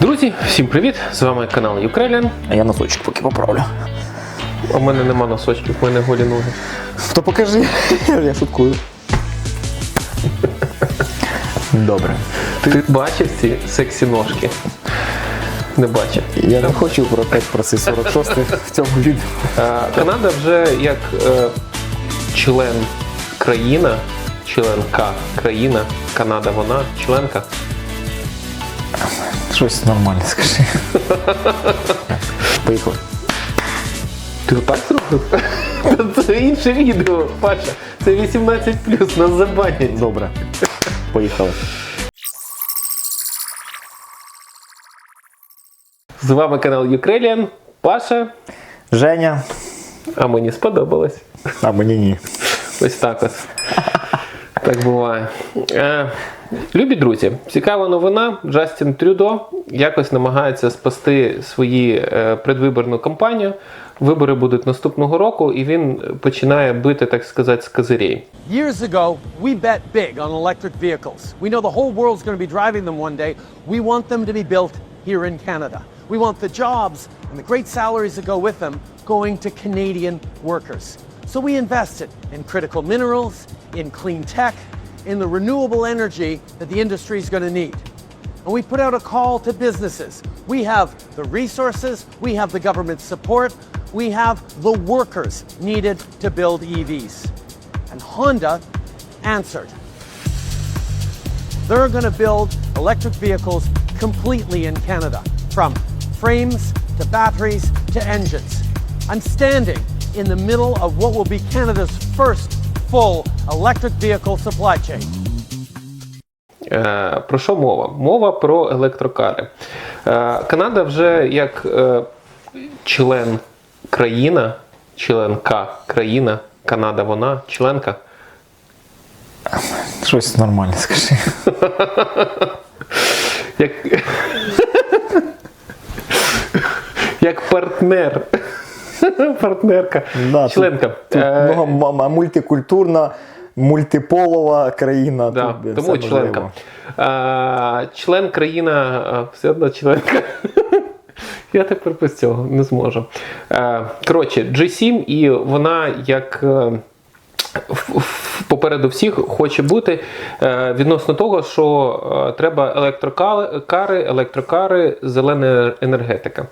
Друзі, всім привіт! З вами канал Ukrainian. А я носочок поки поправлю. У мене нема носочків, у мене голі ноги. То покажи, я шуткую. Добре. Ти бачив ці сексі ножки? Не бачив. Я не хочу про 5 про ці 46 в цьому відео. Канада вже як е, член країна, членка країна, Канада вона, членка. Щось нормальне скажи. Поїхали. Ти отак зробив? Та Це інше відео, Паша. Це 18 нас забанять. Добре. Поїхали. З вами канал Ukrainian. Паша, Женя. а мені сподобалось. А мені ні. Ось так ось. Так буває. Е, любі друзі, цікава новина. Джастін Трюдо якось намагається спасти свої е, предвиборну кампанію. Вибори будуть наступного року, і він починає бити, так сказати, з козирей. Years ago, we bet big on electric vehicles. We know the whole world's going to be driving them one day. We want them to be built here in Canada. We want the jobs and the great salaries that go with them going to Canadian workers. So we invested in critical minerals, in clean tech, in the renewable energy that the industry is going to need. And we put out a call to businesses. We have the resources, we have the government support, we have the workers needed to build EVs. And Honda answered. They're going to build electric vehicles completely in Canada, from frames to batteries to engines. I'm standing in the middle of what will be Canada's first full electric vehicle supply chain. Е, Про що мова? Мова про електрокари. Е, Канада вже як е, член країна, членка країна, Канада вона, членка. Щось нормальне скажи. Як, як партнер. Партнерка. Да, Членка. Тут тут много м- м- мультикультурна, мультиполова країна. Да, тут, тому членка. А, член країна, все одно членка. Я тепер без цього не зможу. Коротше, G7, і вона як. Попереду всіх хоче бути е, відносно того, що е, треба електрокари, електрокари, зелена енергетика.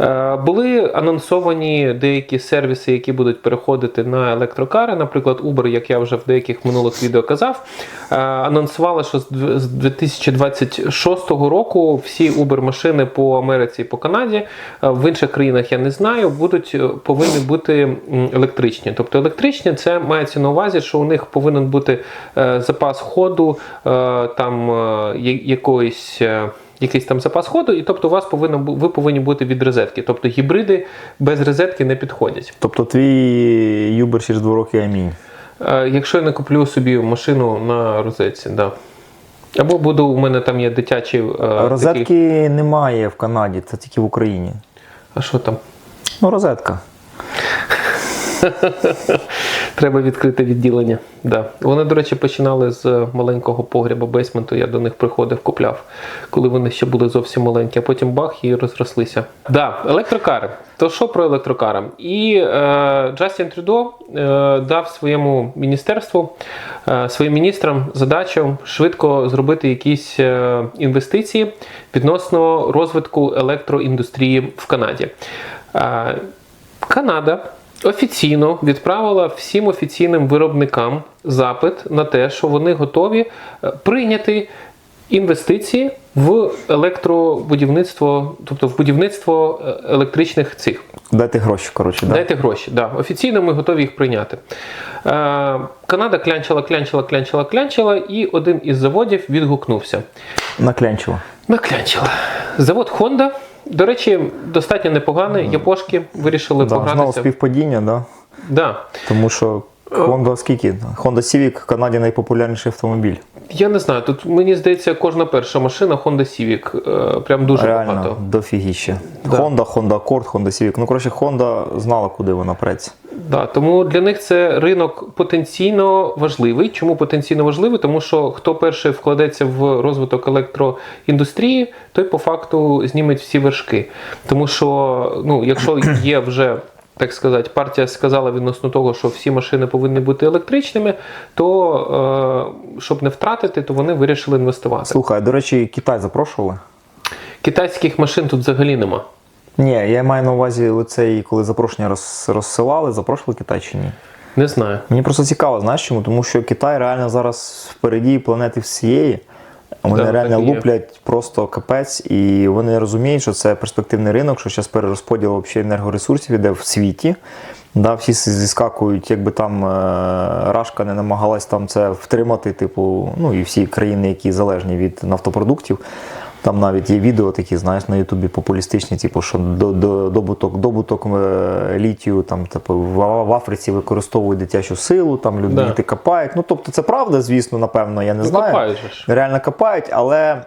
Е, були анонсовані деякі сервіси, які будуть переходити на електрокари. Наприклад, Uber, як я вже в деяких минулих відео казав, анонсувала, що з 2026 року всі Uber-машини по Америці і по Канаді, в інших країнах я не знаю, будуть повинні бути електричні. Тобто електричні це мається на увазі, що у них повинен бути е, запас ходу, е, там е, якоїсь. Якийсь там запас ходу, і тобто у вас повинно ви повинні бути від розетки. Тобто гібриди без розетки не підходять. Тобто твій Юбер через 2 роки амінь. Якщо я не куплю собі машину на розетці, да. Або буду, у мене там є дитячий. е, такий- Розетки немає в Канаді, це тільки в Україні. А що там? Ну, розетка. Треба відкрити відділення. Да. Вони, до речі, починали з маленького погріба бейсменту. Я до них приходив, купляв, коли вони ще були зовсім маленькі, а потім бах і розрослися. Да, електрокари. То що про електрокари? І е, Джастін Трюдо е, дав своєму міністерству, е, своїм міністрам задачу швидко зробити якісь е, інвестиції відносно розвитку електроіндустрії в Канаді. Е, Канада офіційно відправила всім офіційним виробникам запит на те, що вони готові е, прийняти інвестиції в електробудівництво, тобто в будівництво е, електричних цих. Дайте гроші, коротше, да? Дайте гроші. Да. Офіційно ми готові їх прийняти. Е, Канада клянчила, клянчила, клянчила, клянчила, і один із заводів відгукнувся. Наклянчило. Наклянчила. Завод Honda, до речі, достатньо непоганий. Япошки вирішили Да, знову співпадіння, да? Да. тому що Honda скільки? Honda Civic в Канаді найпопулярніший автомобіль. Я не знаю, тут мені здається, кожна перша машина Honda Civic. е, Прям дуже Реально, багато. дофігіще. Да. Honda, Honda Accord, Honda Civic. Ну, коротше, Honda знала, куди вона преться. Да, тому для них це ринок потенційно важливий. Чому потенційно важливий? Тому що хто перший вкладеться в розвиток електроіндустрії, той по факту зніметь всі вершки. Тому що, ну, якщо є вже. Так сказати, партія сказала відносно того, що всі машини повинні бути електричними, то е, щоб не втратити, то вони вирішили інвестувати. Слухай, до речі, Китай запрошували. Китайських машин тут взагалі нема. Ні, я маю на увазі оцей, коли запрошення роз, розсилали, запрошували Китай чи ні? Не знаю. Мені просто цікаво, знаєш чому? Тому що Китай реально зараз впереді планети всієї. Вони Да, реально луплять просто капець, і вони розуміють, що це перспективний ринок, що зараз перерозподіл вообще енергоресурсів іде в світі. Да, всі зіскакують, якби там е, Рашка не намагалась там це втримати, типу, ну і всі країни, які залежні від нафтопродуктів. Там навіть є відео такі, знаєш, на Ютубі популістичні, типу, що до, до, добуток, добуток е, літію там, типу, в, в Африці використовують дитячу силу, там люди Да. копають. Ну, тобто це правда, звісно, напевно, я не Ну, знаю. копають. Реально копають, але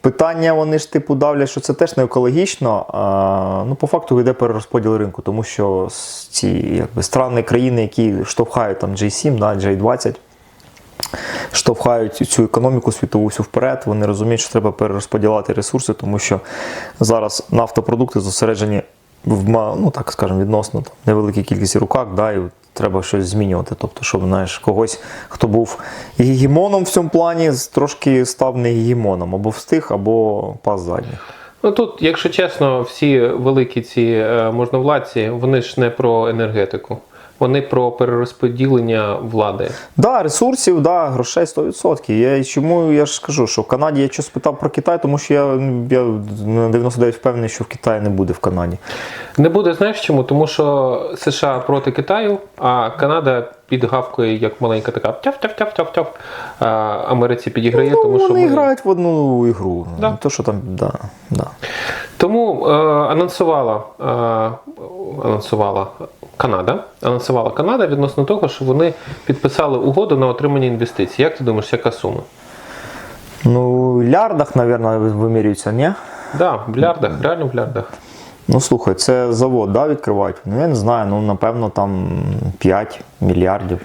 питання вони ж типу давлять, що це теж не екологічно. А, ну, по факту йде перерозподіл ринку, тому що ці якби, страни, країни, які штовхають там J7, да, J20, штовхають цю економіку світову всю вперед. Вони розуміють, що треба перерозподіляти ресурси, тому що зараз нафтопродукти зосереджені в ну, так скажемо, відносно там, невеликій кількості руках, да, і треба щось змінювати. Тобто, щоб знаєш, когось, хто був гегемоном в цьому плані, трошки став не гегемоном, або встиг, або пас задніх. Ну тут, якщо чесно, всі великі ці е, можновладці, вони ж не про енергетику, вони про перерозподілення влади. Да, ресурсів, да, грошей 100%. Я, чому я ж кажу, що в Канаді я щось спитав про Китай, тому що я, я на 99 впевнений, що в Китаї не буде в Канаді. Не буде, знаєш чому? Тому що США проти Китаю, а Канада підгавкує як маленька така тяв-тяв-тяв-тяв-тяв. Америці підіграє, тому що вони грають в одну ігру. Да. То, що там, да, да. Тому е, анонсувала, е, анонсувала Канада. Анонсувала Канада відносно того, що вони підписали угоду на отримання інвестицій. Як ти думаєш, яка сума? Ну, в лярдах, мабуть, вимірюються, ні? Да, в мільярдах, реально в мільярдах. Ну слухай, це завод, да, відкривають? Ну я не знаю, ну напевно там 5 мільярдів,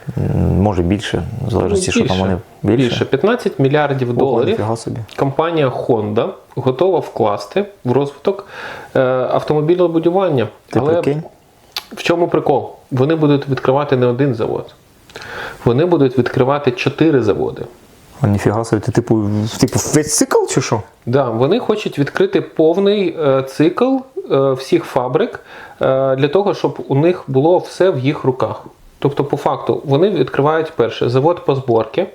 може більше, в залежності, що там вони більше. більше 15 мільярдів доларів. собі. Компанія Honda готова вкласти в розвиток е, автомобілебудування. Ти Але прикинь? в чому прикол? Вони будуть відкривати не один завод. Вони будуть відкривати чотири заводи. А ніфіга собі, ти типу, типу весь цикл чи що? Да, вони хочуть відкрити повний е, цикл всіх фабрик е, для того, щоб у них було все в їх руках. Тобто, по факту, вони відкривають перше завод по зборці,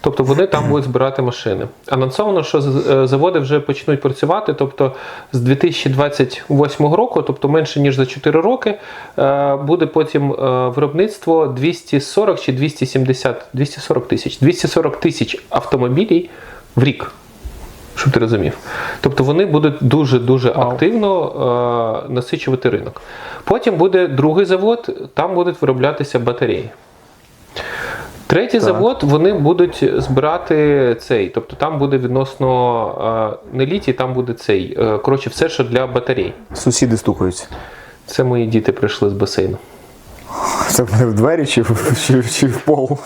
тобто вони там будуть збирати машини. Анонсовано, що е, заводи вже почнуть працювати. Тобто з 2028 року, тобто менше ніж за 4 роки, е, буде потім е, виробництво 240 чи 270, 240 тисяч, 240 тисяч автомобілів в рік. Щоб ти розумів. Тобто вони будуть дуже-дуже активно е, насичувати ринок. Потім буде другий завод, там будуть вироблятися батареї. Третій завод вони будуть збирати цей, тобто там буде відносно е, не літій, там буде цей. е, коротше, все, що для батарей. Сусіди стукаються. Це мої діти прийшли з басейну. Це вони в двері чи в, чи, чи в пол?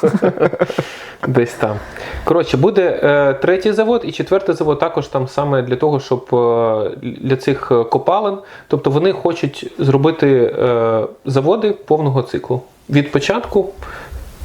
Десь там. Коротше, буде е, третій завод і четвертий завод також там саме для того, щоб е, для цих е, копалин. Тобто вони хочуть зробити е, заводи повного циклу. Від початку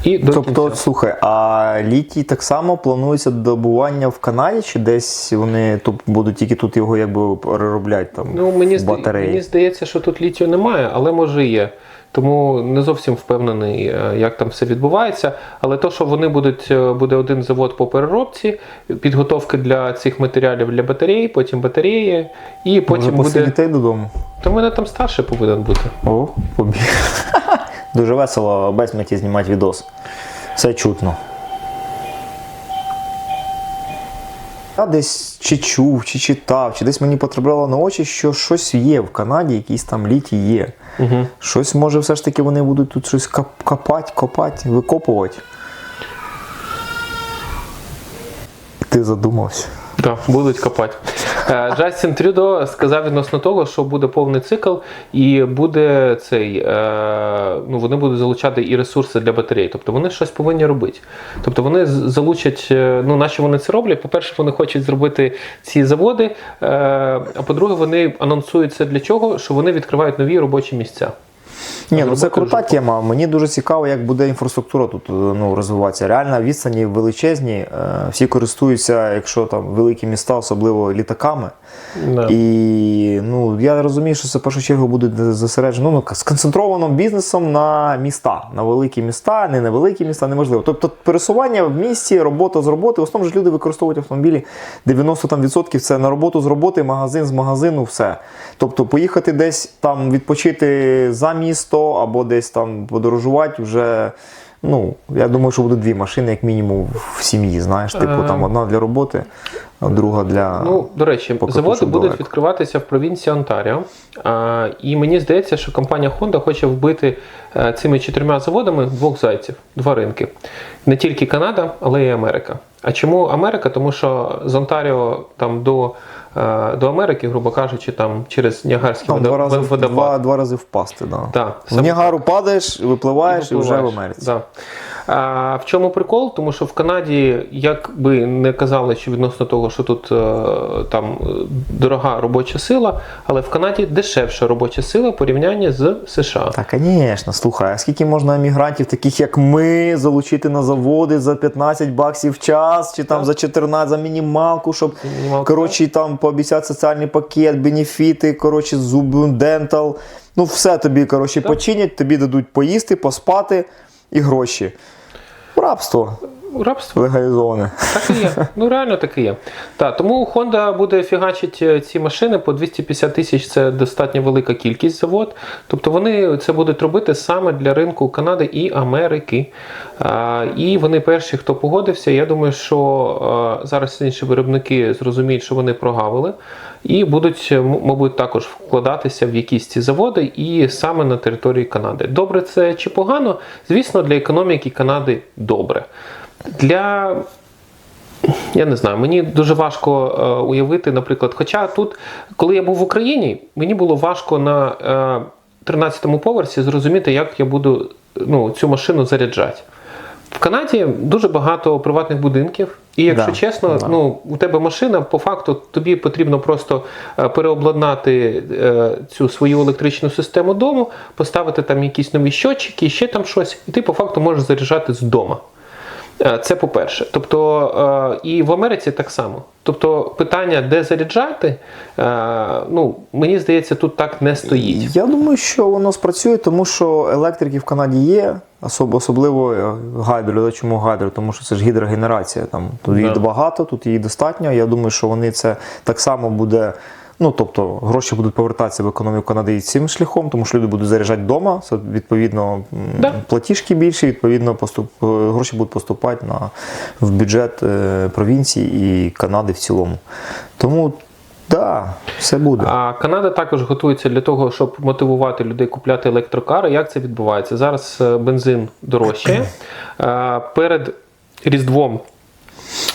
і до Тобто, кінця. слухай, а літій так само планується добування в Канаді, чи десь вони тут будуть тільки тут його якби перероблять там Ну, мені, в батареї? мені здається, що тут літію немає, але може є. Тому не зовсім впевнений, е, як там все відбувається. Але то, що вони будуть, е, буде один завод по переробці, підготовки для цих матеріалів для батареї, потім батареї, і потім Може, после буде. дітей додому. То в мене там старше повинен бути. О, побіг. Дуже весело без меті знімати відос. Все чутно. Я десь чи чув, чи читав, чи десь мені потрапляло на очі, що щось є в Канаді, якісь там літі є. Угу. Щось, може, все ж таки вони будуть тут щось кап- копати, копати, викопувати. Ти задумався. Да, будуть копати. Е, Джастін Трюдо сказав відносно того, що буде повний цикл, і буде цей, е, ну, вони будуть залучати і ресурси для батарей. Тобто вони щось повинні робити. Тобто вони залучать, е, ну, наші вони це роблять. По-перше, вони хочуть зробити ці заводи. А по-друге, вони анонсують це для чого? Що вони відкривають нові робочі місця. Ні, ну це крута вже- тема. Мені дуже цікаво, як буде інфраструктура тут е, ну, розвиватися. Реально відстані величезні, е, всі користуються, якщо там великі міста, особливо літаками. Да. І ну, я розумію, що це в першу чергу буде зосереджено ну, сконцентровано бізнесом на міста, на великі міста, не на великі міста, неможливо. Тобто пересування в місті, робота з роботи. В основному ж люди використовують автомобілі 90% там, відсотків це на роботу з роботи, магазин з магазину, все. Тобто поїхати десь там відпочити за місто або десь там подорожувати вже. Ну, я думаю, що будуть дві машини, як мінімум, в сім'ї. Знаєш, типу там одна для роботи, а друга для. Ну, до речі, заводи будуть далеко. відкриватися в провінції Онтаріо. А, і мені здається, що компанія Honda хоче вбити е, цими чотирма заводами двох зайців, два ринки. Не тільки Канада, але й Америка. А чому Америка? Тому що з Онтаріо там до, до Америки, грубо кажучи, там через Ніагарський Там водопад. два рази, водопад. два, два рази впасти. Да. Так, в Ніагару падаєш, випливаєш і, вже в. Америці. Да. А, в чому прикол? Тому що в Канаді, як би не казали, що відносно того, що тут е, там е, дорога робоча сила, але в Канаді дешевша робоча сила в порівнянні з США. Та, звісно, слухай, а скільки можна емігрантів, таких як ми, залучити на заводи за 15 баксів в час, чи там Так. за 14 за мінімалку, щоб мінімалку, коротше, там пообіцяти соціальний пакет, бенефіти, коротше, зуби, дентал. Ну, все тобі коротше, Так. починять, тобі дадуть поїсти, поспати і гроші. Рабство Рабство. легалізоване. Так і є. Ну реально так і є. Так, тому Honda буде фігачити ці машини по 250 тисяч. Це достатньо велика кількість завод. Тобто вони це будуть робити саме для ринку Канади і Америки. А, і вони перші, хто погодився. Я думаю, що а, зараз інші виробники зрозуміють, що вони прогавили, і будуть, мабуть, також вкладатися в якісь ці заводи і саме на території Канади. Добре це чи погано? Звісно, для економіки Канади добре. Для я не знаю, мені дуже важко е, уявити, наприклад, хоча тут, коли я був в Україні, мені було важко на е, 13-му поверсі зрозуміти, як я буду ну, цю машину заряджати. В Канаді дуже багато приватних будинків, і якщо Да, чесно, да. ну у тебе машина, по факту тобі потрібно просто е, переобладнати е, цю свою електричну систему дому, поставити там якісь нові щотчики, ще там щось, і ти по факту можеш заряджати з дома. Е, Це по-перше. Тобто, е, і в Америці так само. Тобто, питання, де заряджати, е, ну, мені здається, тут так не стоїть. Я думаю, що воно спрацює, тому що електрики в Канаді є, особливо. Да, Чому гайдро? Тому що це ж гідрогенерація. Там тут її Да. багато, тут її достатньо. Я думаю, що вони це так само буде. Ну, тобто гроші будуть повертатися в економіку Канади і цим шляхом, тому що люди будуть заряджати вдома, відповідно, Да. платіжки більші, відповідно, поступ, е, гроші будуть поступати на, в бюджет е, провінції і Канади в цілому. Тому, так, да, все буде. А Канада також готується для того, щоб мотивувати людей купляти електрокари. Як це відбувається? Зараз е, бензин дорожчає. Перед Різдвом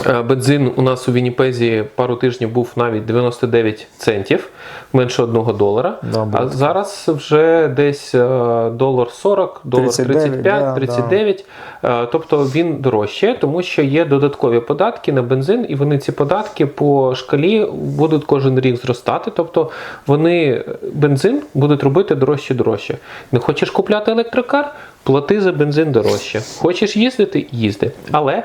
бензин у нас у Вінніпезі пару тижнів був навіть 99 центів, менше 1 долара. Да, а зараз вже десь е, долар 40, долар 39, 35, да, 39. Е, Тобто він дорожче, тому що є додаткові податки на бензин, і вони ці податки по шкалі будуть кожен рік зростати. Тобто вони е, бензин будуть робити дорожче дорожче. Не хочеш купляти електрокар? Плати за бензин дорожче. Хочеш їздити? Їзди. Але е,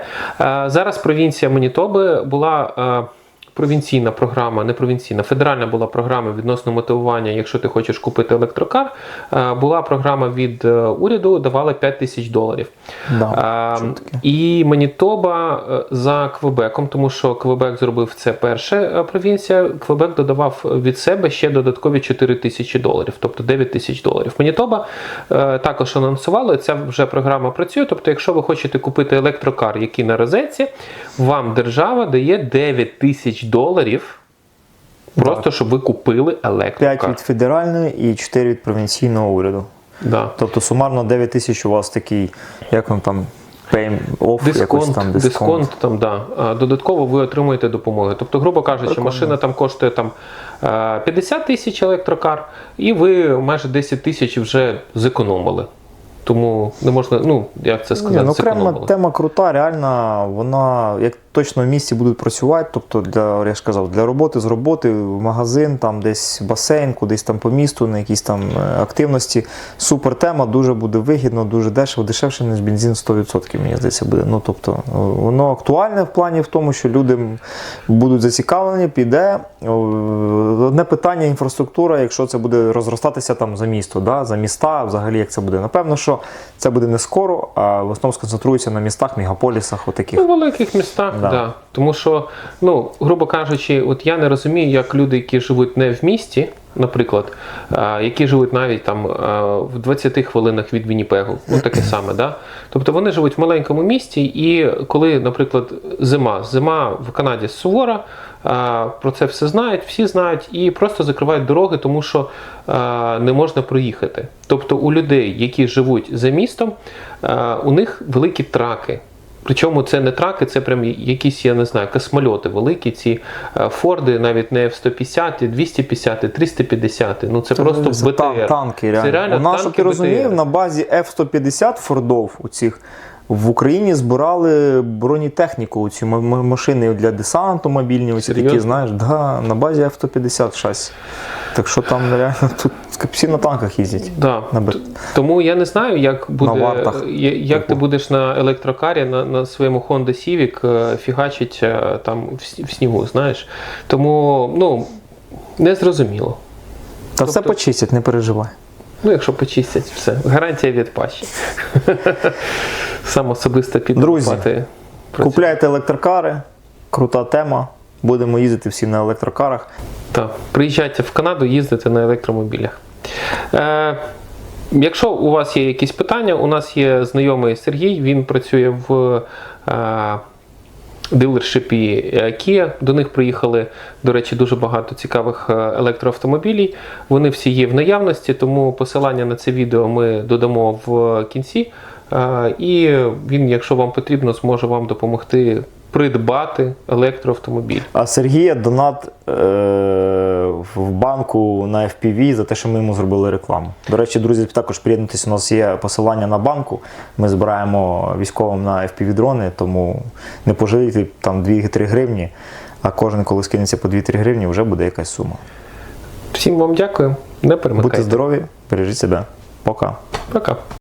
зараз провінція Манітоби була. е, Провінційна програма, не провінційна, федеральна була програма відносно мотивування, якщо ти хочеш купити електрокар. Е, Була програма від е, уряду, давали 5 тисяч доларів. Да, А, і Манітоба е, за Квебеком, тому що Квебек зробив це перша е, провінція. Квебек додавав від себе ще додаткові 4 тисячі доларів, тобто 9 тисяч доларів. Манітоба е, також анонсували, ця вже програма працює. Тобто, якщо ви хочете купити електрокар, який на розетці, вам держава дає 9 тисяч доларів. Просто щоб ви купили 5 від федеральної і 4 від провінційного уряду. Да. Тобто сумарно 9 тисяч у вас такий, як вам там, off, якось Дисконт, там дисконт, там, да. Додатково ви отримуєте допомоги. Тобто, грубо кажучи, машина там коштує там, е, 50 тисяч електрокар, і ви майже 10 тисяч вже зекономили. Тому не можна, ну як це Ні, сказати, ну, окрема тема крута, реально, вона як точно в місті будуть працювати. Тобто, для, я ж казав, для роботи з роботи, в магазин, там десь басейн, кудись там по місту, на якісь там е, активності. Супер тема, дуже буде вигідно, дуже дешево, дешевше, ніж бензин 100%, мені здається, буде. Ну, тобто, е, воно актуальне в плані в тому, що люди будуть зацікавлені, піде. Одне питання інфраструктура, якщо це буде розростатися там за місто, да, за міста, взагалі як це буде. Напевно, що це буде не скоро, а в основному сконцентрується на містах, мегаполісах, отаких. Ну, в великих містах, Да. да. Тому що, ну, грубо кажучи, от я не розумію, як люди, які живуть не в місті, наприклад, а, які живуть навіть там а, в 20 хвилинах від Вінніпегу, ну таке саме, да? Тобто вони живуть в маленькому місті, і коли, наприклад, зима, зима в Канаді сувора, про це все знають, всі знають, і просто закривають дороги, тому що не можна проїхати. Тобто у людей, які живуть за містом, у них великі траки. Причому це не траки, це прям якісь, я не знаю, космольоти великі, ці Форди, навіть не F-150, 250, 350. Ну це, просто Це БТР. тан- танки, реально. Це реально Вона, щоб танки ти розумів, БТР. на базі F-150 Фордов у цих в Україні збирали бронетехніку, ці машини для десанту мобільні, оці такі, знаєш, да, на базі F-150 шасі. Так що там реально тут всі на танках їздять. Да. На Б- Тому я не знаю, як буде, вартах. е, я- як ти Типу. будеш на електрокарі на, на своєму Honda Civic е, фігачить е, там в, в снігу, знаєш. Тому ну, не зрозуміло. Та все Тобто- почистять, не переживай. Ну, якщо почистять, все. Гарантія від пащі. Сам особисто Друзі, підкупати. Купляйте електрокари, крута тема. Будемо їздити всі на електрокарах. Так, приїжджайте в Канаду, їздите на електромобілях. Е, якщо у вас є якісь питання, у нас є знайомий Сергій, він працює в е, дилершипі Kia. До них приїхали, до речі, дуже багато цікавих е, електроавтомобілів. Вони всі є в наявності, тому посилання на це відео ми додамо в кінці. Е, І він, якщо вам потрібно, зможе вам допомогти придбати електроавтомобіль. А Сергія донат е, в банку на FPV за те, що ми йому зробили рекламу. До речі, друзі, також приєднуйтесь, у нас є посилання на банку. Ми збираємо військовим на FPV дрони, тому не пожалійте там 2-3 гривні, а кожен, коли скинеться по 2-3 гривні, вже буде якась сума. Всім вам дякую. Не перемикайте. Будьте здорові, бережіть себе. Пока. Пока.